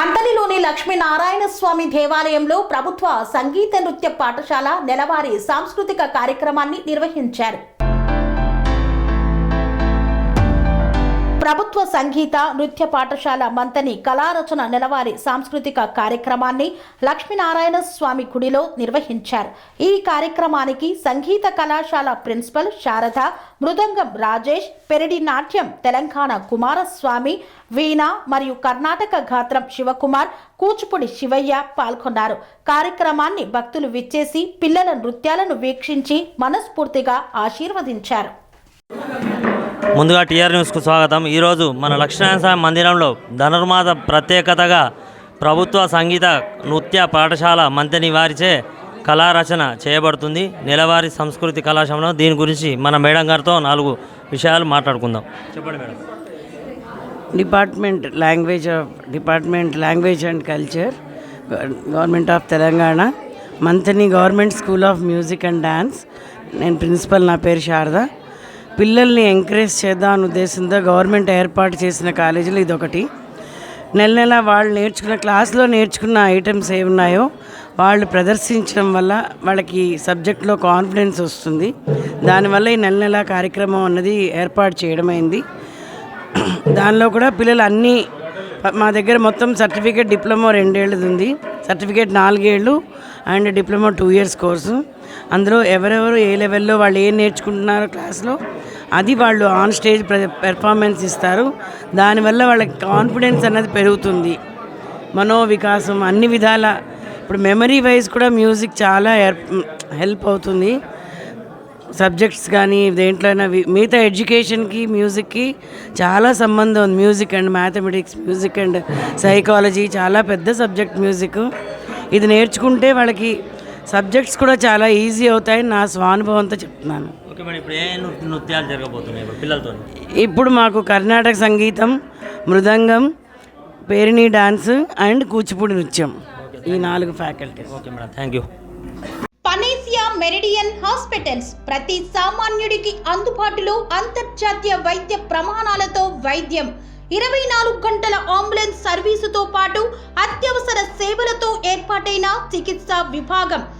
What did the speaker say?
మంతనిలోని లక్ష్మీనారాయణ స్వామి దేవాలయంలో ప్రభుత్వ సంగీత నృత్య పాఠశాల నెలవారీ సాంస్కృతిక కార్యక్రమాన్ని నిర్వహించారు. ప్రభుత్వ సంగీత నృత్య పాఠశాల మంతని కళారచన నెలవారీ సాంస్కృతిక కార్యక్రమాన్ని లక్ష్మీనారాయణ స్వామి గుడిలో నిర్వహించారు. ఈ కార్యక్రమానికి సంగీత కళాశాల ప్రిన్సిపల్ శారద మృదంగం రాజేష్ పెరడి నాట్యం తెలంగాణ కుమారస్వామి వీణ మరియు కర్ణాటక గాత్రం శివకుమార్ కూచిపూడి శివయ్య పాల్గొన్నారు. కార్యక్రమాన్ని భక్తులు విచ్చేసి పిల్లల నృత్యాలను వీక్షించి మనస్ఫూర్తిగా ఆశీర్వదించారు. ముందుగా టీఆర్ న్యూస్కు స్వాగతం. ఈరోజు మన లక్ష్మీనారాయణ స్వామి మందిరంలో ధనుర్మాత ప్రత్యేకతగా ప్రభుత్వ సంగీత నృత్య పాఠశాల మంత్రిని వారిచే కళారచన చేయబడుతుంది. నెలవారీ సంస్కృతి కళాశాలలో దీని గురించి మన మేడం గారితో నాలుగు విషయాలు మాట్లాడుకుందాం. చెప్పండి madam. Department language of department language and culture government of Telangana Manthani government school of music and dance నేను ప్రిన్సిపల్ నా పేరు శారద. పిల్లల్ని ఎంకరేజ్ చేద్దాం అనే ఉద్దేశంతో గవర్నమెంట్ ఏర్పాటు చేసిన కాలేజీలు ఇదొకటి. నెల నెల వాళ్ళు నేర్చుకున్న క్లాస్లో నేర్చుకున్న ఐటమ్స్ ఏమున్నాయో వాళ్ళు ప్రదర్శించడం వల్ల వాళ్ళకి సబ్జెక్ట్లో కాన్ఫిడెన్స్ వస్తుంది. దానివల్ల ఈ నెల నెల కార్యక్రమం అన్నది ఏర్పాటు చేయడమైంది. దానిలో కూడా పిల్లలు అన్నీ మా దగ్గర మొత్తం సర్టిఫికేట్ డిప్లొమా రెండేళ్ళది ఉంది. సర్టిఫికేట్ నాలుగేళ్ళు and diploma two years course. అందులో ఎవరెవరు ఏ లెవెల్లో వాళ్ళు ఏం నేర్చుకుంటున్నారో క్లాస్లో అది వాళ్ళు ఆన్ స్టేజ్ పెర్ఫార్మెన్స్ ఇస్తారు. దానివల్ల వాళ్ళకి కాన్ఫిడెన్స్ అన్నది పెరుగుతుంది. మనో వికాసం అన్ని విధాల ఇప్పుడు మెమరీ వైజ్ కూడా మ్యూజిక్ చాలా హెల్ప్ అవుతుంది. సబ్జెక్ట్స్ కానీ దేంట్లో అయినా వి- మిగతా ఎడ్యుకేషన్కి మ్యూజిక్కి చాలా సంబంధం ఉంది. Music and mathematics music and psychology చాలా పెద్ద సబ్జెక్ట్ మ్యూజిక్ ఇది నేర్చుకుంటే వాళ్ళకి సబ్జెక్ట్స్ కూడా చాలా ఈజీ అవుతాయని నా స్వానుభవంతో చెప్తున్నాను. ఓకే మేడం ఇప్పుడు ఏ నృ- నృత్యాలు జరగబోతున్నాయి పిల్లలతో? ఇప్పుడు మాకు కర్ణాటక సంగీతం మృదంగం పేరిణి డాన్స్ అండ్ కూచిపూడి నృత్యం ఈ నాలుగు faculties. Okay madam thank you. Panacea Meridian hospitals ప్రతి సామాన్యుడికి అందుబాటులో అంతర్జాతీయ వైద్య ప్రమాణాలతో వైద్యం. ఇరవై నాలుగు గంటల అంబులెన్స్ సర్వీసుతో పాటు అత్యవసర సేవలతో ఏర్పాటైన చికిత్సా విభాగం.